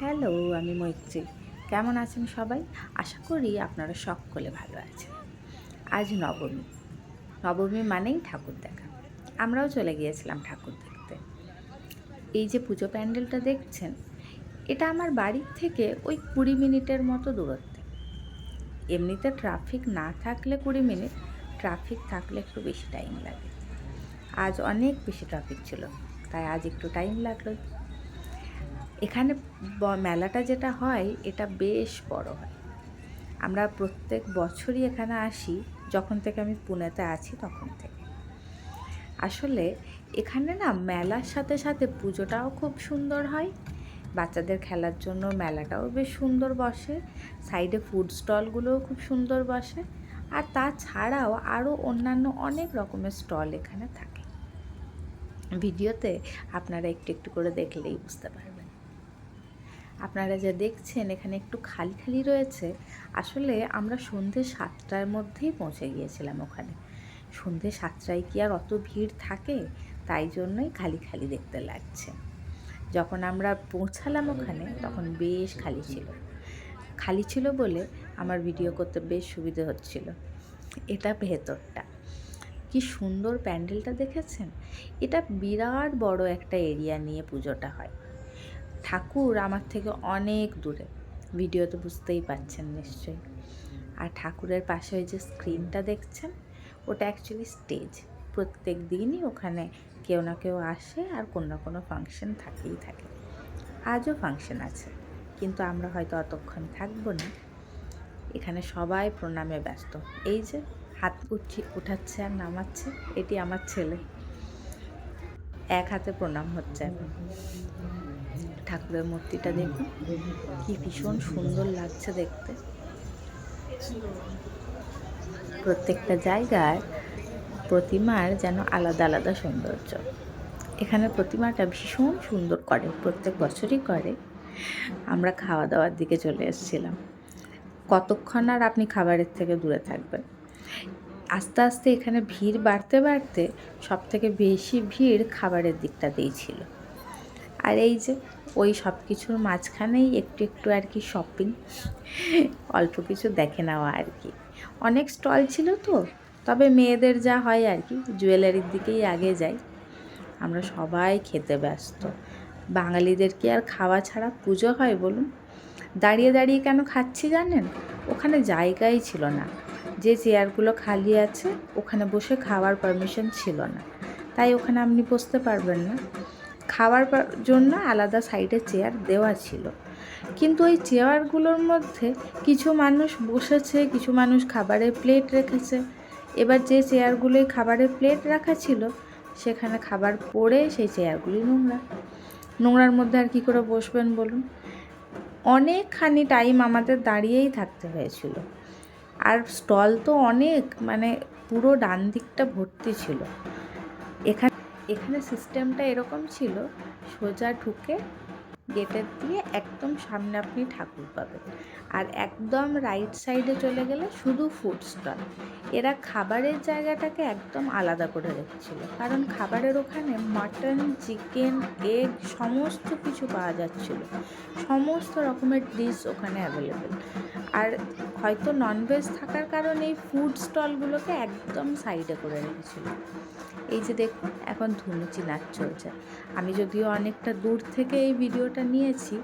Hello, আমি মৈত্রী। কেমন আছেন সবাই? আশা করি আপনারা সকলে ভালো আছেন। আজ নবমী। নবমী মানেই ঠাকুর দেখা। আমরাও চলে গিয়েছিলাম ঠাকুর দেখতে। এই যে পুজো প্যান্ডেলটা দেখছেন, এটা আমার বাড়ির থেকে ওই কুড়ি মিনিটের মতো দূরত্বে। এমনিতে ট্রাফিক না থাকলে কুড়ি মিনিট, ট্রাফিক থাকলে একটু বেশি টাইম লাগে। আজ অনেক বেশি ট্রাফিক ছিল, তাই আজ একটু টাইম লাগল। এখানে মেলাটা যেটা হয়, এটা বেশ বড় হয়। আমরা প্রত্যেক বছরই এখানে আসি, যখন থেকে আমি পুনেতে আছি তখন থেকে। আসলে এখানে না মেলার সাথে সাথে পুজোটাও খুব সুন্দর হয়। বাচ্চাদের খেলার জন্য মেলাটাও বেশ সুন্দর বসে, সাইডে ফুড স্টলগুলোও খুব সুন্দর বসে, আর তাছাড়াও আরও অন্যান্য অনেক রকমের স্টল এখানে থাকে। ভিডিওতে আপনারা একটু একটু করে দেখলেই বুঝতে পারবেন। আপনারা যা দেখছেন, এখানে একটু খালি খালি রয়েছে। আসলে আমরা সন্ধে সাতটার মধ্যেই পৌঁছে গিয়েছিলাম ওখানে। সন্ধে সাতটায় কি আর অত ভিড় থাকে? তাই জন্যই খালি খালি দেখতে লাগছে। যখন আমরা পৌঁছালাম ওখানে, তখন বেশ খালি ছিল। খালি ছিল বলে আমার ভিডিও করতে বেশ সুবিধে হচ্ছিল। এটা ভেতরটা। কি সুন্দর প্যান্ডেলটা দেখেছেন? এটা বিরাট বড় একটা এরিয়া নিয়ে পুজোটা হয়। ঠাকুর আমার থেকে অনেক দূরে। ভিডিও তো বুঝতেই পাচ্ছেন নিশ্চয়ই। আর ঠাকুরের পাশে ওই যে স্ক্রিনটা দেখছেন, ওটা অ্যাকচুয়ালি স্টেজ প্রত্যেক দিনই ওখানে কেউ না কেউ আসে আর কোনো না কোনো ফাংশন থাকেই থাকে। আজও ফাংশন আছে, কিন্তু আমরা হয়তো অতক্ষণ থাকব না। এখানে সবাই প্রণামে ব্যস্ত। এই যে হাত উঠি উঠাচ্ছে আর নামাচ্ছে, এটি আমার ছেলে। এক হাতে প্রণাম হচ্ছে। এখন ঠাকুরের মূর্তিটা দেখুন। কি ভীষণ সুন্দর লাগছে দেখতে। প্রত্যেকটা জায়গায় প্রতিমার যেন আলাদা আলাদা সৌন্দর্য। এখানে প্রতিমাটা ভীষণ সুন্দর করে, প্রত্যেক বছরই করে। আমরা খাওয়া দাওয়ার দিকে চলে এসেছিলাম। কতক্ষণ আর আপনি খাবারের থেকে দূরে থাকবেন? আস্তে আস্তে এখানে ভিড় বাড়তে বাড়তে সব থেকে বেশি ভিড় খাবারের দিকটাতেই ছিল। আর এই যে ওই সব কিছুর মাঝখানেই একটু একটু আর কি শপিং অল্প কিছু দেখে নেওয়া আর কি। অনেক স্টল ছিল তো, তবে মেয়েদের যা হয় আর কি জুয়েলারির দিকেই আগে যাই। আমরা সবাই খেতে ব্যস্ত। বাঙালিদের কি আর খাওয়া ছাড়া পুজো হয় বলুন? দাঁড়িয়ে দাঁড়িয়ে কেন খাচ্ছি জানেন? ওখানে জায়গাই ছিল না। যে চেয়ারগুলো খালি আছে, ওখানে বসে খাওয়ার পারমিশন ছিল না। তাই ওখানে আপনি বসতে পারবেন না। খাওয়ার জন্য আলাদা সাইডে চেয়ার দেওয়া ছিল। কিন্তু ওই চেয়ারগুলোর মধ্যে কিছু মানুষ বসেছে, কিছু মানুষ খাবারের প্লেট রেখেছে। এবার যে চেয়ারগুলোই খাবারের প্লেট রাখা ছিল, সেখানে খাবার পড়ে সেই চেয়ারগুলি নোংরা। নোংরার মধ্যে আর কী করে বসবেন বলুন? অনেকখানি টাইম আমাদের দাঁড়িয়েই থাকতে হয়েছিল। আর স্টল তো অনেক মানে পুরো ডান দিকটা ভর্তি ছিল। এখানে এখানে সিস্টেমটা এরকম ছিল, সোজা ঢুকে গেটের দিয়ে একদম সামনে আপনি ঠাকুর পাবেন। আর একদম রাইট সাইডে চলে গেলে শুধু ফুড স্টল এরা খাবারের জায়গাটাকে একদম আলাদা করে রেখেছিল। কারণ খাবারের ওখানে মাটন চিকেন এগ সমস্ত কিছু পাওয়া যাচ্ছিল। সমস্ত রকমের ডিশ ওখানে অ্যাভেলেবেল আর হয়তো ননভেজ থাকার কারণে এই ফুড স্টলগুলোকে একদম সাইডে করে রেখেছিল। এই যে দেখুন এখন ধুনুচি নাচ চলছে। আমি যদিও অনেকটা দূর থেকে এই ভিডিওটা নিয়েছি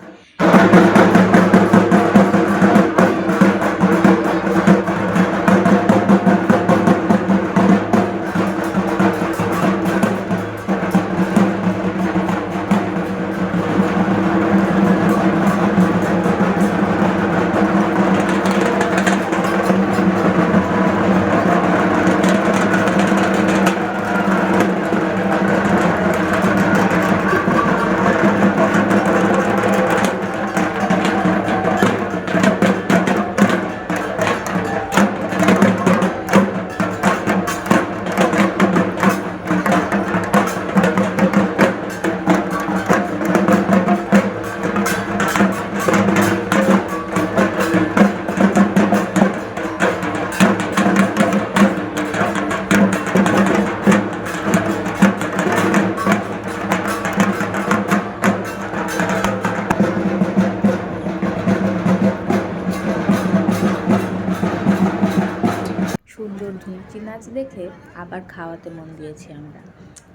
নাচ দেখে আবার খাওয়াতে মন দিয়েছি আমরা।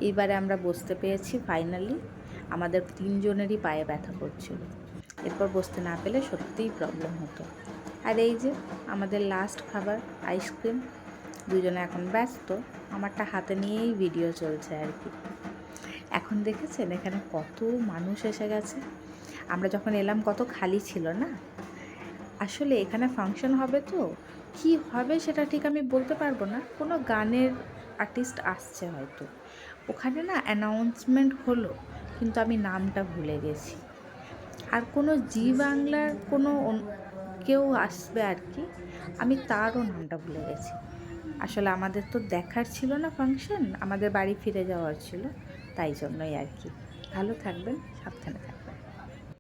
এইবারে আমরা বসতে পেরেছি ফাইনালি আমাদের তিনজনেরই পায়ে ব্যথা করছিল। এরপর বসতে না পেলে সত্যিই প্রবলেম হতো। আর এই যে আমাদের লাস্ট খাবার আইসক্রিম দুজনে এখন ব্যস্ত, আমারটা হাতে নিয়েই ভিডিও চলছে আর কি। এখন দেখেছেন এখানে কত মানুষ এসে গেছে? আমরা যখন এলাম কত খালি ছিল না? আসলে এখানে ফাংশন হবে তো কি হবে সেটা ঠিক আমি বলতে পারব না। কোনো গানের আর্টিস্ট আসছে হয়তো। ওখানে না অ্যানাউন্সমেন্ট হলো, কিন্তু আমি নামটা ভুলে গেছি। আর কোনো জি বাংলার কোনো কেউ আসবে আর কি, আমি তারও নামটা ভুলে গেছি। আসলে আমাদের তো দেখার ছিল না ফাংশন আমাদের বাড়ি ফিরে যাওয়ার ছিল, তাই জন্যই আর কি। ভালো থাকবেন, সাবধানে থাকবেন।